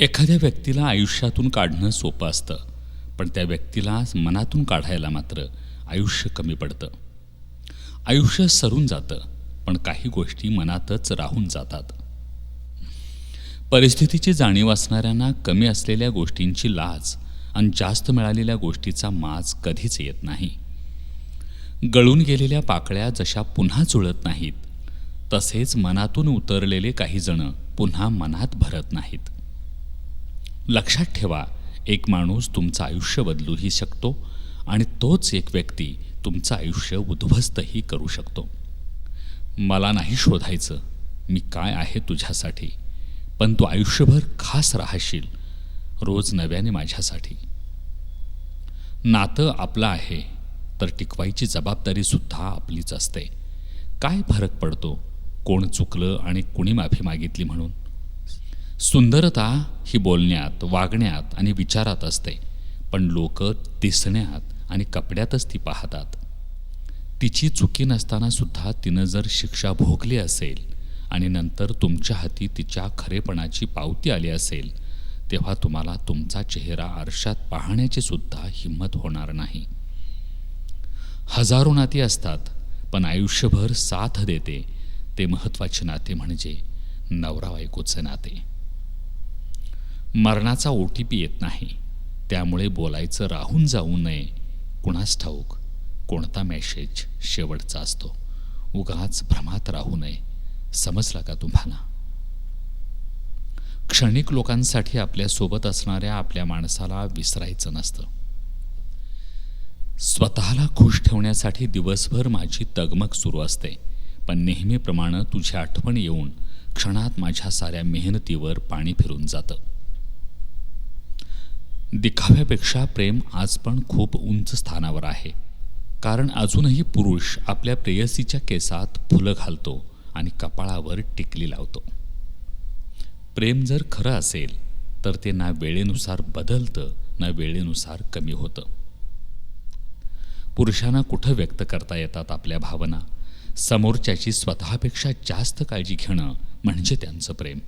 एखाद्या व्यक्तीला आयुष्यातून काढणं सोपं असतं पण त्या व्यक्तीला मनातून काढायला मात्र आयुष्य कमी पडतं. आयुष्य सरून जातं पण काही गोष्टी मनातच राहून जातात. परिस्थितीची जाणीव असणाऱ्यांना कमी असलेल्या गोष्टींची लाज आणि जास्त मिळालेल्या गोष्टीचा माज कधीच येत नाही. गळून गेलेल्या पाकळ्या जशा पुन्हा जुळत नाहीत तसेच मनातून उतरलेले काही जण पुन्हा मनात भरत नाहीत. लक्षात ठेवा एक माणूस तुमचं आयुष्य बदलूही शकतो आणि तोच एक व्यक्ती तुमचं आयुष्य उद्ध्वस्तही करू शकतो. मला नाही शोधायचं मी काय आहे तुझ्यासाठी पण तू आयुष्यभर खास राहशील रोज नव्याने माझ्यासाठी. नातं आपलं आहे तर टिकवायची जबाबदारीसुद्धा आपलीच असते. काय फरक पडतो? कोण चुकलं आणि कुणी माफी मागितली म्हणून? सुंदरता ही बोलण्यात वागण्यात आणि विचारात असते पण लोक दिसण्यात आणि कपड्यातच ती पाहतात. तिची चुकी नसताना सुद्धा तिनं जर शिक्षा भोगली असेल आणि नंतर तुमच्या हाती तिच्या खरेपणाची पावती आली असेल तेव्हा तुम्हाला तुमचा चेहरा आरशात पाहण्याची सुद्धा हिंमत होणार नाही. हजारो नाती असतात पण आयुष्यभर साथ देते ते महत्त्वाचे नाते म्हणजे नवरा बायकोचे नाते. मरणाचा ओ टी पी येत नाही. त्यामुळे बोलायचं राहून जाऊ नये. कुणास ठाऊक? कोणता मेसेज शेवटचा असतो? उगाच भ्रमात राहू नये. समजला का तुम्हाला? क्षणिक लोकांसाठी आपल्यासोबत असणाऱ्या आपल्या माणसाला विसरायचं नसतं. स्वतःला खुश ठेवण्यासाठी दिवसभर माझी तगमग सुरू असते. पण नेहमीप्रमाणे तुझी आठवण येऊन क्षणात माझ्या साऱ्या मेहनतीवर पाणी फिरून जातं. दिखाव्यापेक्षा प्रेम आज पण खूप उंच स्थानावर आहे. कारण अजूनही पुरुष आपल्या प्रेयसीच्या केसात फुलं घालतो आणि कपाळावर टिकली लावतो. प्रेम जर खरं असेल तर ते ना वेळेनुसार बदलतं ना वेळेनुसार कमी होतं. पुरुषांना कुठं व्यक्त करता येतात आपल्या भावना? समोरच्याची स्वतःपेक्षा जास्त काळजी घेणं म्हणजे त्यांचं प्रेम.